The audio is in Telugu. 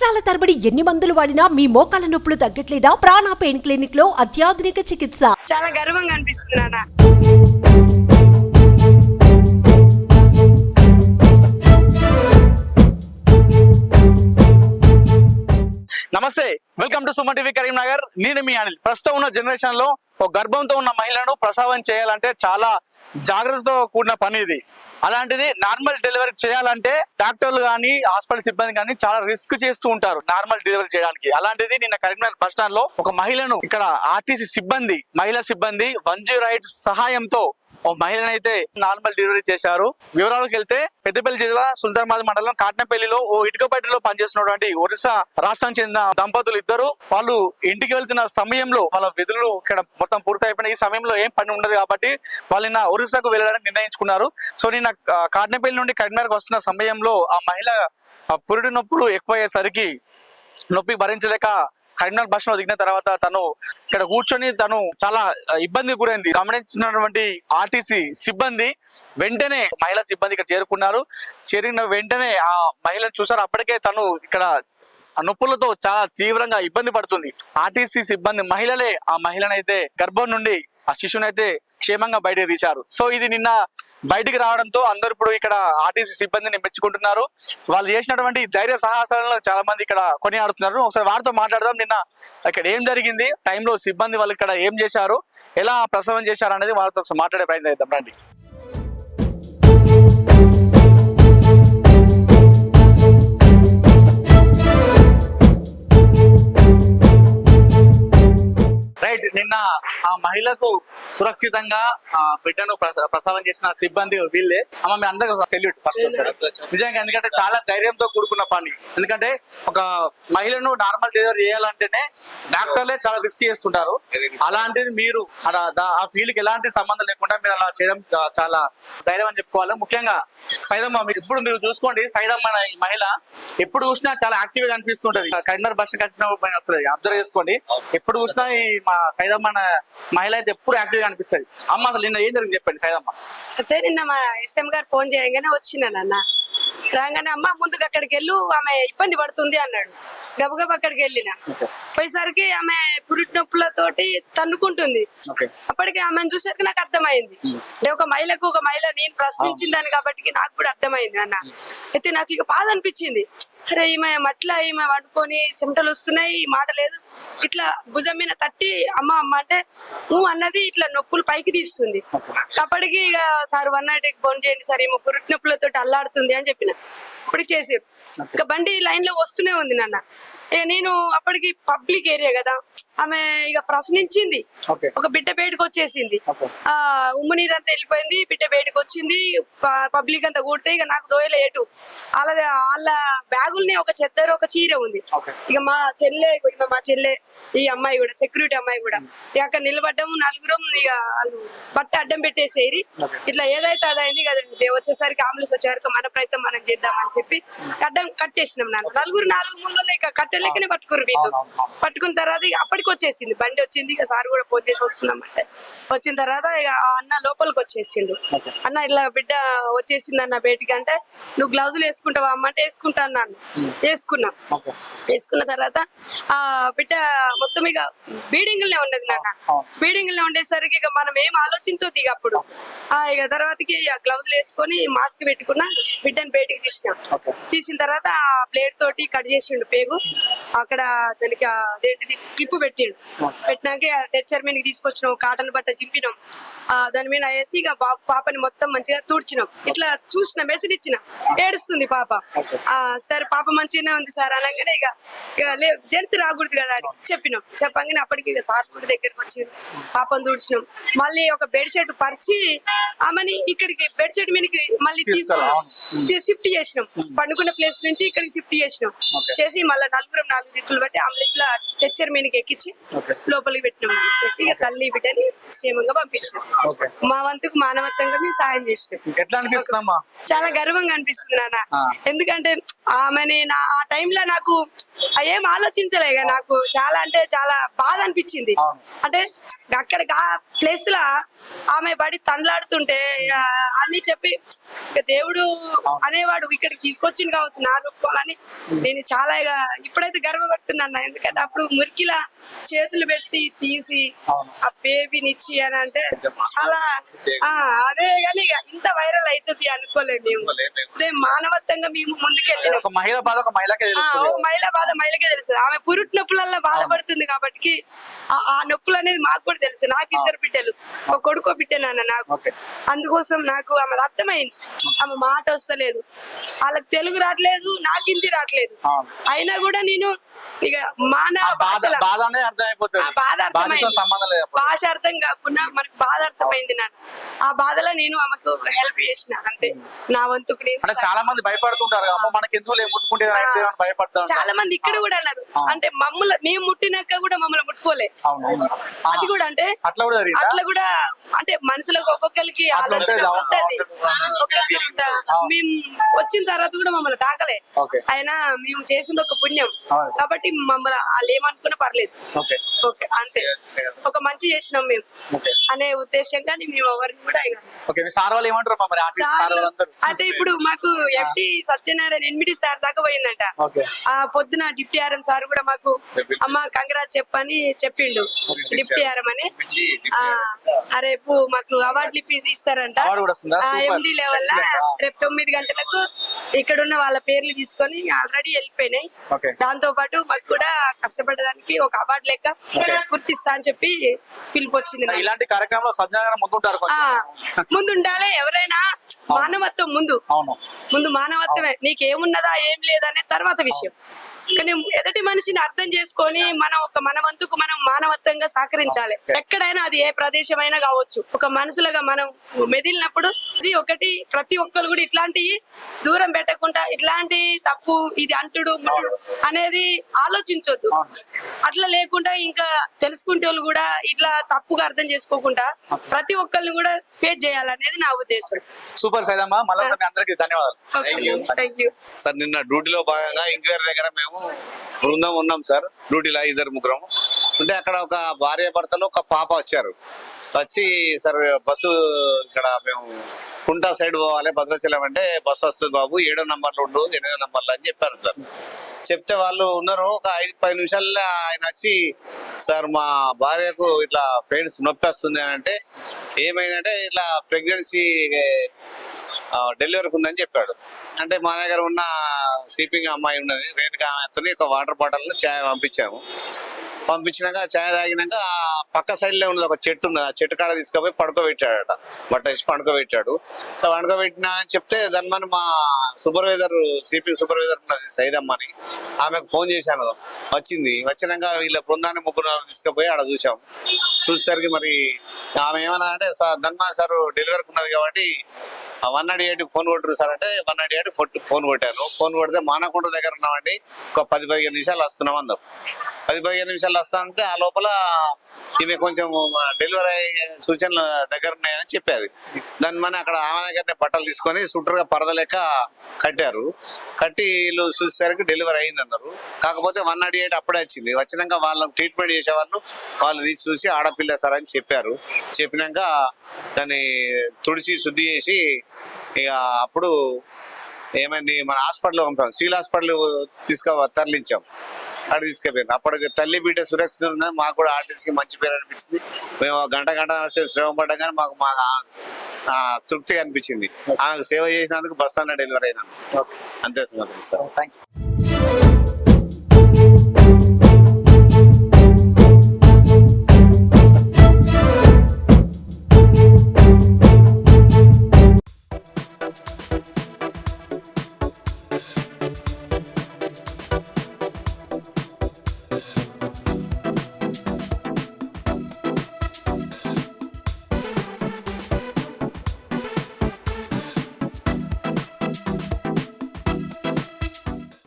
సంవత్సరాల తరబడి ఎన్ని మందులు వాడినా మీ మోకాల నొప్పులు తగ్గట్లేదా? ప్రాణ పెయిన్ క్లినిక్లో అత్యాధునిక చికిత్స. చాలా గర్వంగా అనిపిస్తుంది నాన్న. నమస్తే. Welcome to Suman TV Karimnagar నేను మీ అనిల్. ప్రస్తుతం ఉన్న జనరేషన్లో ఒక గర్భంతో ఉన్న మహిళను ప్రసవం చేయాలంటే చాలా జాగ్రత్తతో కూడిన పని ఇది. అలాంటిది నార్మల్ డెలివరీ చేయాలంటే డాక్టర్లు కానీ హాస్పిటల్ సిబ్బంది కానీ చాలా రిస్క్ చేస్తూ ఉంటారు నార్మల్ డెలివరీ చేయడానికి. అలాంటిది నిన్న కరీంనగర్ బస్ స్టాండ్లో ఒక మహిళను ఇక్కడ ఆర్టీసీ సిబ్బంది మహిళా సిబ్బంది వన్ జీరో సహాయంతో ఓ మహిళనైతే నార్మల్ డెలివరీ చేశారు. వివరాలకు వెళ్తే పెద్దపల్లి జిల్లా సుల్తానాబాద్ మండలం కాట్నపల్లిలో ఓ ఇటుకపట్టిలో పనిచేస్తున్నటువంటి ఒరిస్సా రాష్ట్రానికి చెందిన దంపతులు ఇద్దరు. వాళ్ళు ఇంటికి వెళ్తున్న సమయంలో వాళ్ళ విధులు ఇక్కడ మొత్తం పూర్తయిపోయిన ఈ సమయంలో ఏం పని ఉండదు కాబట్టి వాళ్ళు నిన్న ఒరిస్సాకు వెళ్ళడానికి నిర్ణయించుకున్నారు. సో నిన్న కాటనపల్లి కాట్నపల్లి నుండి కరీంనగర్కి వస్తున్న సమయంలో ఆ మహిళ పురుడు నొప్పులు ఎక్కువయ్యేసరికి నొప్పి భరించలేక కరీంనగర్ బస్లో దిగిన తర్వాత తను ఇక్కడ కూర్చొని తను చాలా ఇబ్బంది గురైంది. గమనించినటువంటి ఆర్టీసీ సిబ్బంది వెంటనే మహిళా సిబ్బంది ఇక్కడ చేరుకున్నారు. చేరిన వెంటనే ఆ మహిళను చూసారు అప్పటికే తను ఇక్కడ ఆ నొప్పులతో చాలా తీవ్రంగా ఇబ్బంది పడుతుంది. ఆర్టీసీ సిబ్బంది మహిళలే ఆ మహిళనైతే గర్భం నుండి ఆ శిశువునైతే క్షేమంగా బయటకు తీశారు. సో ఇది నిన్న బయటికి రావడంతో అందరూ ఇప్పుడు ఇక్కడ ఆర్టీసీ సిబ్బందిని మెచ్చుకుంటున్నారు. వాళ్ళు చేసినటువంటి ధైర్య సాహసాలను చాలా మంది ఇక్కడ కొనియాడుతున్నారు. ఒకసారి వారితో మాట్లాడదాం. నిన్న ఇక్కడ ఏం జరిగింది? టైంలో సిబ్బంది వాళ్ళు ఇక్కడ ఏం చేశారు? ఎలా ప్రసవం చేశారు అనేది వాళ్ళతో ఒకసారి మాట్లాడే ప్రయత్నం చేద్దాం. రండి. నిన్న ఆ మహిళకు సురక్షితంగా బిడ్డను ప్ర- ప్రసవం చేసిన సిబ్బంది వీళ్ళే. అమ్మ మీ అందరికి సెల్యూట్ ఫస్ట్ నిజంగా ఎందుకంటే చాలా ధైర్యంతో కూడుకున్న పని. ఎందుకంటే ఒక మహిళను నార్మల్ డెలివరీ చేయాలంటేనే డాక్టర్లే చాలా రిస్క్ చేస్తుంటారు. అలాంటిది మీరు ఆ ఫీల్డ్కి ఎలాంటి సంబంధం లేకుండా మీరు అలా చేయడం చాలా ధైర్యం అని చెప్పుకోవాలి. ముఖ్యంగా సైదమ్మ మీరు ఇప్పుడు మీరు చూసుకోండి. సైదమ్మ మహిళ ఎప్పుడు చూసినా చాలా యాక్టివ్గా అనిపిస్తుంటది కరీంనగర్ బస్ వచ్చిన అబ్జర్వ్ చేసుకోండి. ఎప్పుడు చూసినా ఈ మా సైదమ్మ అనే మహిళ అయితే ఎప్పుడు యాక్టివ్గా అనిపిస్తుంది అమ్మ అసలు నిన్న ఏం జరిగింది చెప్పండి సైదమ్మ అయితే నిన్న మా ఎస్ఎం గారు ఫోన్ చేయగానే వచ్చినానన్న రాగానే అమ్మ ముందుకు అక్కడికి వెళ్ళు ఆమె ఇబ్బంది పడుతుంది అన్నాడు. గబగబా అక్కడికి వెళ్ళిన. పోయేసరికి ఆమె పురిటి నొప్పులతోటి తన్నుకుంటుంది. అప్పటికి ఆమెను చూసరికి నాకు అర్థమైంది. అంటే ఒక మహిళకు ఒక మహిళ నేను ప్రశ్నించిందని కాబట్టి నాకు కూడా అర్థమైంది అన్న అయితే నాకు ఇక బాధ అనిపించింది. అరే ఈమె మట్ల ఈమె వండుకొని చెమటలు వస్తున్నాయి మాట లేదు. ఇట్లా భుజం మీద తట్టి అమ్మ అమ్మ అంటే నువ్వు అన్నది ఇట్లా నొప్పులు పైకి తీస్తుంది. అప్పటికి ఇక సార్ వన్ నైట్ ఫోన్ చేయండి సార్ ఈమె పురిటి నొప్పులతో అల్లాడుతుంది అని చెప్పిన. అప్పటికి చేసారు ఇక బండి లైన్లో వస్తూనే ఉంది నాన్న. నేను అప్పటికి పబ్లిక్ ఏరియా కదా. ఆమె ఇక ప్రశ్నించింది. ఒక బిడ్డ బయటకు వచ్చేసింది. ఆ ఉమ్ము నీరు అంతా వెళ్ళిపోయింది బిడ్డ బయటకు వచ్చింది పబ్లిక్ అంతా కూడితే ఇక నాకు దోయలే ఏటు. వాళ్ళ వాళ్ళ బ్యాగుల్ని ఒక చెద్దరు ఒక చీర ఉంది. ఇక మా చెల్లె మా చెల్లె ఈ అమ్మాయి కూడా సెక్యూరిటీ అమ్మాయి కూడా. ఇక అక్కడ నిలబడ్డాము నలుగురం ఇక వాళ్ళు బట్ట అడ్డం పెట్టేసేరి. ఇట్లా ఏదైతే అదైంది కదా వచ్చేసరికి అంబులెన్స్ వచ్చేవరకు మన ప్రయత్నం మనం చేద్దామని చెప్పి అడ్డం కట్టేసినాం నాన్న. నలుగురు నాలుగు మూలలో ఇక కట్టెలెక్కనే పట్టుకురు వీళ్ళు. అవునవును. పట్టుకున్న తర్వాత ఇక అప్పటికి వచ్చేసింది. బండి వచ్చింది ఇక సార్ కూడా ఫోన్ చేసి వస్తున్నాం అంటే వచ్చిన తర్వాత ఇక ఆ అన్న లోపలికి వచ్చేసిండు. అన్న ఇట్లా బిడ్డ వచ్చేసింది అన్న బయటికి అంటే నువ్వు గ్లౌజులు వేసుకుంటావా అమ్మ? అంటే వేసుకుంటా అన్నాను. వేసుకున్నాం. వేసుకున్న తర్వాత ఆ బిడ్డ మొత్తం ఇక బీడింగ్లే ఉన్నది నాన్న. అవును. బీడింగ్లే ఉండేసరికి ఇక మనం ఏం ఆలోచించొద్దు ఇక అప్పుడు. ఆ ఇక తర్వాతకి గ్లౌజులు వేసుకొని మాస్క్ పెట్టుకున్నా బిడ్డని బయటికి తీసినాం. తీసిన తర్వాత ఆ ప్లేట్ తోటి కట్ చేసిండు పేగు. అక్కడ దానికి అదేంటిది క్లిప్ పెట్టిండు. పెట్టినాక టెచ్చర్ మీదకి తీసుకొచ్చినాం కాటన్ బట్ట చింపినాం. దాని మీద వేసి పాపని మొత్తం మంచిగా తూడ్చినాం. ఇట్లా చూసిన మెసేజ్ ఇచ్చిన. ఏడుస్తుంది పాప. ఆ సరే పాప మంచిగానే ఉంది సార్ అనగానే ఇక జెంట్స్ రాకూడదు కదా అని చెప్పినాం. చెప్పంగానే అప్పటికి ఇక సార్ కూడా దగ్గరికి వచ్చి పాపను తూడ్చినాం. మళ్ళీ ఒక బెడ్ షీట్ పరిచి ఆమెని ఇక్కడికి బెడ్ షీట్ మీదకి మళ్ళీ. తీసుకున్నాం షిఫ్ట్ చేసినాం. పండుకున్న ప్లేస్ నుంచి ఇక్కడికి షిఫ్ట్ చేసినాం. చేసి మళ్ళీ నలుగురం నాలుగు దిక్కులు బట్టి అంబులెన్స్లో టెచ్చర్ మీదకి ఎక్కించి. లోపలికి పెట్టినాం. పెట్టి ఇక తల్లి బిడ్డని క్షేమంగా పంపించినాం. మా వంతుకు మానవత్వంగా మేము సాయం చేసినాం. ఎట్లా అనిపిస్తుందమ్మా? చాలా గర్వంగా అనిపిస్తుంది నాన్న. ఎందుకంటే ఆమెని నా ఆ టైంలో నాకు ఏం ఆలోచించలేక నాకు. చాలా అంటే చాలా బాధ అనిపించింది. అంటే అక్కడ ఆ ప్లేస్ లా ఆమె బడి తండ్లాడుతుంటే అన్ని చెప్పి దేవుడు అనేవాడు ఇక్కడికి తీసుకొచ్చింది కావచ్చు నా నొప్పులని నేను చాలా ఇప్పుడైతే గర్వపడుతున్నాను ఎందుకంటే అప్పుడు మురికిలా చేతులు పెట్టి తీసి. ఆ బేబీని ఇచ్చి అని అంటే చాలా ఆ అదే ఇక ఇంత వైరల్ అవుతుంది అనుకోలేదు మేము. అదే మానవత్వంగా మేము ముందుకెళ్ళినాం. ఒక మహిళ బాధ ఒక మహిళకే మహిళ బాధ మహిళకే తెలుసు ఆమె పురుటి నొప్పులల్లో బాధపడుతుంది కాబట్టి ఆ- నొప్పులు అనేది మాకు కూడా తెలుసు. నాకు ఇద్దరు బిడ్డలు. ఒక కొడుకో బిడ్డ నాన్న నాకు. అందుకోసం నాకు ఆమె అర్థమైంది. ఆమె మాట వస్తలేదు. వాళ్ళకి తెలుగు రావట్లేదు నాకు హిందీ రావట్లేదు. అయినా కూడా నేను ఇక మానవ ఆ భాష అర్థం కాకుండా మనకు బాధ అర్థమైంది నాన్న. ఆ బాధలో నేను ఆమెకు హెల్ప్ చేసిన అంతే. నా వంతుకు నేను చాలా మంది భయపడుతుంటారు మనకి ఎందుకు ముట్టుకుంటే భయపడతారు చాలా మంది ఇక్కడ కూడా అన్నారు. అంటే మమ్మల్ని మేము ముట్టినాక కూడా మమ్మల్ని ముట్టుకోలే. అది కూడా అంటే అట్లా కూడా జరిగిందా? అట్లా కూడా అంటే మనుషులకు ఒక్కొక్కరికి ఆలోచన ఉంటుంది. మేము వచ్చిన తర్వాత కూడా మమ్మల్ని తాకలే. అయినా మేము చేసింది ఒక పుణ్యం. కాబట్టి మమ్మల్ని వాళ్ళు ఏమనుకున్నా పర్లేదు. ఓకే అంతే. ఒక మంచి చేసినాం మేము. అనే ఉద్దేశంగాని మేము ఎవరిని కూడా ఓకే మీ సార్ వాళ్ళు ఏమంటారు మరి? సార్ అయితే ఇప్పుడు మాకు ఎండి సత్యనారాయణ ఎనిమిది సార్ దాకా పోయిందంట. ఆ పొద్దున డిప్టీ ఆర్ఎం సార్ కూడా మాకు అమ్మ కంగ్రాట్ చెప్పని చెప్పిండు. డిప్టీ ఆర్ఎం అని. రేపు మాకు అవార్డులు ఇప్పి ఇస్తారంట. MD level. రేపు తొమ్మిది గంటలకు ఇక్కడ ఉన్న వాళ్ళ పేర్లు తీసుకొని ఆల్రెడీ వెళ్ళిపోయినాయి. దాంతో పాటు మాకు కూడా కష్టపడడానికి ఒక అవార్డు లెక్క గుర్తిస్తా అని చెప్పి పిలుపు వచ్చింది. ఇలాంటి కార్యక్రమంలో ముందుంటారు ఆ, కొంచెం. ముందు ఉండాలి ఎవరైనా మానవత్వం ముందు. ముందు మానవత్వమే. నీకేమున్నదా ఏం లేదనే తర్వాత విషయం. కానీ ఎదుటి మనిషిని అర్థం చేసుకొని మనం ఒక మన వంతుకు మనం మానవత్వంగా సహకరించాలి. ఎక్కడైనా అది ఏ ప్రదేశమైనా కావచ్చు. ఒక మనుషులుగా మనం మెదిలినప్పుడు ఇది ఒకటి ప్రతి ఒక్కరు కూడా ఇట్లాంటి దూరం పెట్టకుండా ఇట్లాంటి తప్పు ఇది అంటుడు అనేది ఆలోచించొద్దు. అట్లా లేకుండా ఇంకా తెలుసుకుంటే వాళ్ళు కూడా ఇట్లా తప్పుగా అర్థం చేసుకోకుండా ప్రతి ఒక్కరిని కూడా ఫేస్ చేయాలనేది నా ఉద్దేశం. సూపర్ సైదమ్మ. మళ్ళీ అందరికీ ధన్యవాదాలు. సార్ నిన్న డ్యూటీలో భాగంగా ఇంక్వైరీ దగ్గర మేము బృందం ఉన్నాం సార్ డ్యూటీలో ఇద్దరు ముగ్గురం అంటే అక్కడ ఒక భార్య భర్తలు ఒక పాప వచ్చారు. వచ్చి సార్ బస్సు ఇక్కడ మేము కుంటా సైడ్ పోవాలి భద్రాచలం అంటే బస్సు వస్తుంది బాబు ఏడో నంబర్లు ఉండు ఎనిమిదో నంబర్లు అని చెప్పారు సార్. చెప్తే వాళ్ళు ఉన్నారు ఒక ఐదు పది నిమిషాల్లో ఆయన వచ్చి సార్ మా భార్యకు ఇట్లా ఫ్రెండ్స్ నొప్పి వస్తుంది అని అంటే ఏమైందంటే ఇట్లా ప్రెగ్నెన్సీ డెలివరీకి ఉందని చెప్పాడు. అంటే మా దగ్గర ఉన్న స్లీపింగ్ అమ్మాయి ఉన్నది. రేణుకా ఆమెతో ఒక వాటర్ బాటిల్ చాయ్ పంపించాము. పంపించినాక చాయ్ తాగినాక పక్క సైడ్లో ఉన్నది ఒక చెట్టు ఉన్నది. ఆ చెట్టు కాడ తీసుకుపోయి పడుకోబెట్టాడట. బట్ట వేసి పడుకోబెట్టాడు. పండుకోబెట్టినా అని చెప్తే దాని మన మా సూపర్వైజర్ సిపి సూపర్వైజర్ ఉన్నది సైదమ్మని ఆమెకు ఫోన్ చేశాను. వచ్చింది. వచ్చినాక వీళ్ళ బృందాన్ని ముగ్గురు తీసుకుపోయి ఆడ చూసాం చూసేసరికి మరి ఆమె ఏమన్నా అంటే సార్ ధన్మా సార్ డెలివరీకి ఉన్నది కాబట్టి వన్ నాట్ ఎయిట్ ఫోన్ కొట్టరు సార్ అంటే వన్ నాట్ ఎయిట్ ఫోన్ కొట్టాను ఫోన్ కొడితే మానకొండ దగ్గర ఉన్నామండి. ఒక పది పదిహేను నిమిషాలు వస్తున్నాం అందరు. పది పదిహేను నిమిషాలు వస్తానంటే ఆ లోపల ఈమె కొంచెం డెలివరీ అయ్యే సూచనలు దగ్గర ఉన్నాయని చెప్పేది. దాని మన అక్కడ ఆమె దగ్గరనే బట్టలు తీసుకొని సుట్టరుగా పరదలేక కట్టారు. కట్టి వీళ్ళు చూసేసరికి డెలివరీ అయింది అన్నారు కాకపోతే వన్ నాట్ ఎయిట్ అప్పుడే వచ్చింది. వచ్చినాక వాళ్ళని ట్రీట్మెంట్ చేసేవాళ్ళు వాళ్ళు వాళ్ళు తీసి చూసి ఆడపిల్ల సార్ అని చెప్పారు. చెప్పినాక దాన్ని తుడిచి శుద్ధి చేసి ఇక అప్పుడు ఏమైంది మన హాస్పిటల్ పంపాం సివిల్ హాస్పిటల్ తీసుకు తరలించాం. అక్కడ తీసుకుపోయారు అప్పటికి తల్లి బిడ్డ సురక్షితం ఉన్నది. మాకు కూడా ఆర్టిస్ట్కి మంచి పేరు అనిపించింది. మేము గంట గంట శ్రమ పడ్డాం కానీ మాకు మా తృప్తిగా అనిపించింది. ఆమెకు సేవ చేసినందుకు బస్ స్టాండ్ డెలివరీ అయినందుకు అంతే సార్. Thank you